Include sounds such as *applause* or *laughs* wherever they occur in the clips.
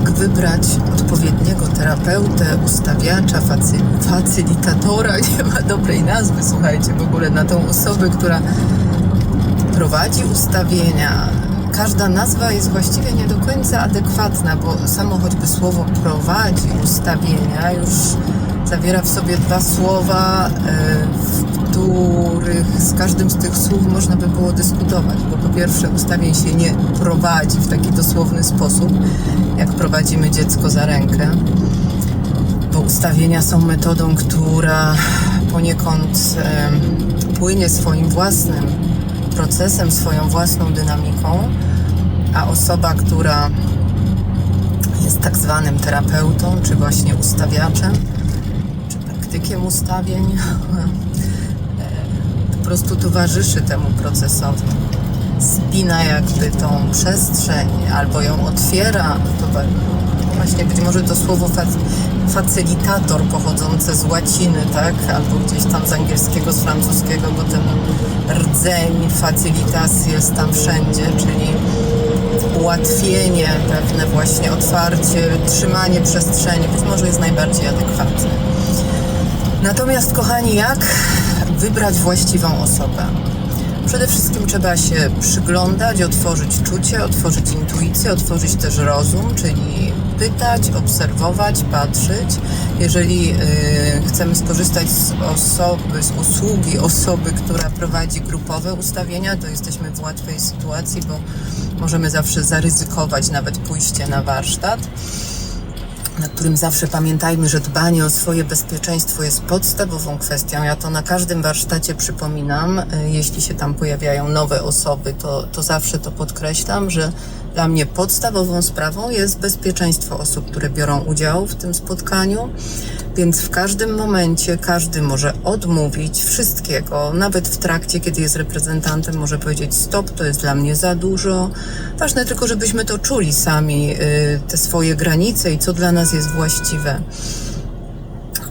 Jak wybrać odpowiedniego terapeutę, ustawiacza, facy, facylitatora? *laughs* Nie ma dobrej nazwy, słuchajcie, w ogóle na tą osobę, która prowadzi ustawienia. Każda nazwa jest właściwie nie do końca adekwatna, bo samo choćby słowo prowadzi ustawienia już zawiera w sobie dwa słowa, e, których z każdym z tych słów można by było dyskutować, bo po pierwsze ustawień się nie prowadzi w taki dosłowny sposób, jak prowadzimy dziecko za rękę, bo ustawienia są metodą, która poniekąd e, płynie swoim własnym procesem, swoją własną dynamiką, a osoba, która jest tak zwanym terapeutą, czy właśnie ustawiaczem, czy praktykiem ustawień, *laughs* prostu towarzyszy temu procesowi. Spina jakby tą przestrzeń, albo ją otwiera. To wa- właśnie być może to słowo fac- facylitator pochodzące z łaciny, tak? Albo gdzieś tam z angielskiego, z francuskiego, bo ten rdzeń facilitas jest tam wszędzie, czyli ułatwienie, pewne właśnie otwarcie, trzymanie przestrzeni, być może jest najbardziej adekwatne. Natomiast, kochani, jak wybrać właściwą osobę? Przede wszystkim trzeba się przyglądać, otworzyć czucie, otworzyć intuicję, otworzyć też rozum, czyli pytać, obserwować, patrzeć. Jeżeli y, chcemy skorzystać z osoby, z usługi osoby, która prowadzi grupowe ustawienia, to jesteśmy w łatwej sytuacji, bo możemy zawsze zaryzykować nawet pójście na warsztat na którym zawsze pamiętajmy, że dbanie o swoje bezpieczeństwo jest podstawową kwestią. Ja to na każdym warsztacie przypominam. Y, Jeśli się tam pojawiają nowe osoby, to, to zawsze to podkreślam, że dla mnie podstawową sprawą jest bezpieczeństwo osób, które biorą udział w tym spotkaniu. Więc w każdym momencie każdy może odmówić wszystkiego, nawet w trakcie, kiedy jest reprezentantem, może powiedzieć: Stop, to jest dla mnie za dużo. Ważne tylko, żebyśmy to czuli sami, y, te swoje granice i co dla nas jest właściwe.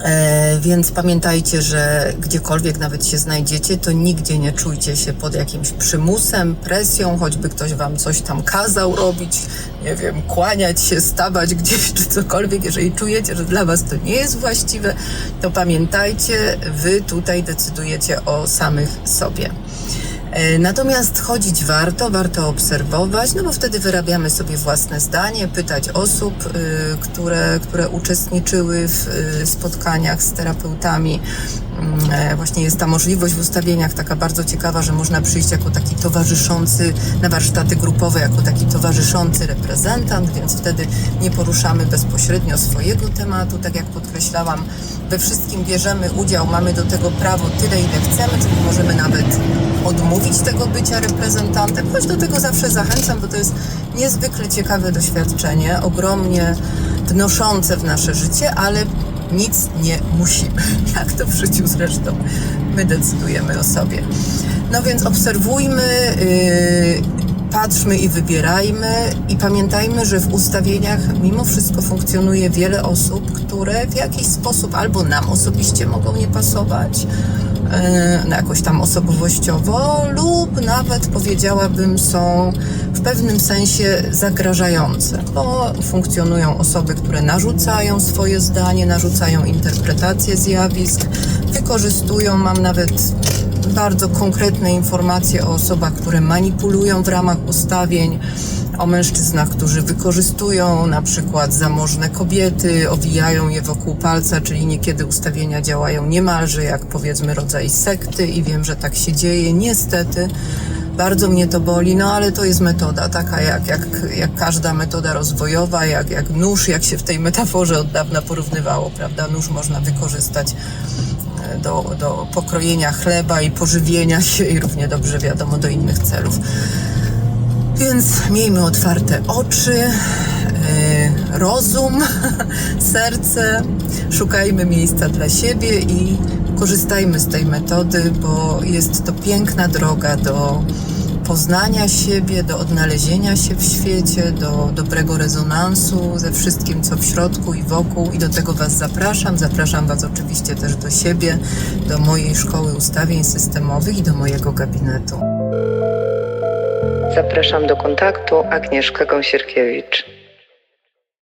E, więc pamiętajcie, że gdziekolwiek nawet się znajdziecie, to nigdzie nie czujcie się pod jakimś przymusem, presją, choćby ktoś wam coś tam kazał robić, nie wiem, kłaniać się, stawać gdzieś czy cokolwiek. Jeżeli czujecie, że dla was to nie jest właściwe, to pamiętajcie, wy tutaj decydujecie o samych sobie. E, Natomiast chodzić warto, warto obserwować, no bo wtedy wyrabiamy sobie własne zdanie, pytać osób, y, które, które uczestniczyły w y, spotkaniach z terapeutami. Mm, e, Właśnie jest ta możliwość w ustawieniach taka bardzo ciekawa, że można przyjść jako taki towarzyszący na warsztaty grupowe, jako taki towarzyszący reprezentant, więc wtedy nie poruszamy bezpośrednio swojego tematu, tak jak podkreślałam, we wszystkim bierzemy udział, mamy do tego prawo tyle, ile chcemy, czyli możemy nawet odmówić tego bycia reprezentantem, choć do tego zawsze zachęcam, bo to jest niezwykle ciekawe doświadczenie, ogromnie wnoszące w nasze życie, ale nic nie musimy. Jak *laughs* to w życiu zresztą, my decydujemy o sobie. No więc obserwujmy, yy, patrzmy i wybierajmy i pamiętajmy, że w ustawieniach mimo wszystko funkcjonuje wiele osób, które w jakiś sposób albo nam osobiście mogą nie pasować, no jakoś tam osobowościowo, lub nawet powiedziałabym są w pewnym sensie zagrażające, bo funkcjonują osoby, które narzucają swoje zdanie, narzucają interpretację zjawisk, wykorzystują, mam nawet bardzo konkretne informacje o osobach, które manipulują w ramach ustawień, o mężczyznach, którzy wykorzystują na przykład zamożne kobiety, owijają je wokół palca, czyli niekiedy ustawienia działają niemalże jak powiedzmy rodzaj sekty i wiem, że tak się dzieje, niestety. Bardzo mnie to boli, no ale to jest metoda taka jak, jak, jak każda metoda rozwojowa, jak, jak nóż, jak się w tej metaforze od dawna porównywało, prawda? Nóż można wykorzystać e, do, do pokrojenia chleba i pożywienia się i równie dobrze wiadomo do innych celów. Więc miejmy otwarte oczy, yy, rozum, *laughs* serce, szukajmy miejsca dla siebie i korzystajmy z tej metody, bo jest to piękna droga do poznania siebie, do odnalezienia się w świecie, do dobrego rezonansu ze wszystkim, co w środku i wokół. I do tego Was zapraszam. Zapraszam Was oczywiście też do siebie, do mojej szkoły ustawień systemowych i do mojego gabinetu. Zapraszam do kontaktu Agnieszka Gąsierkiewicz.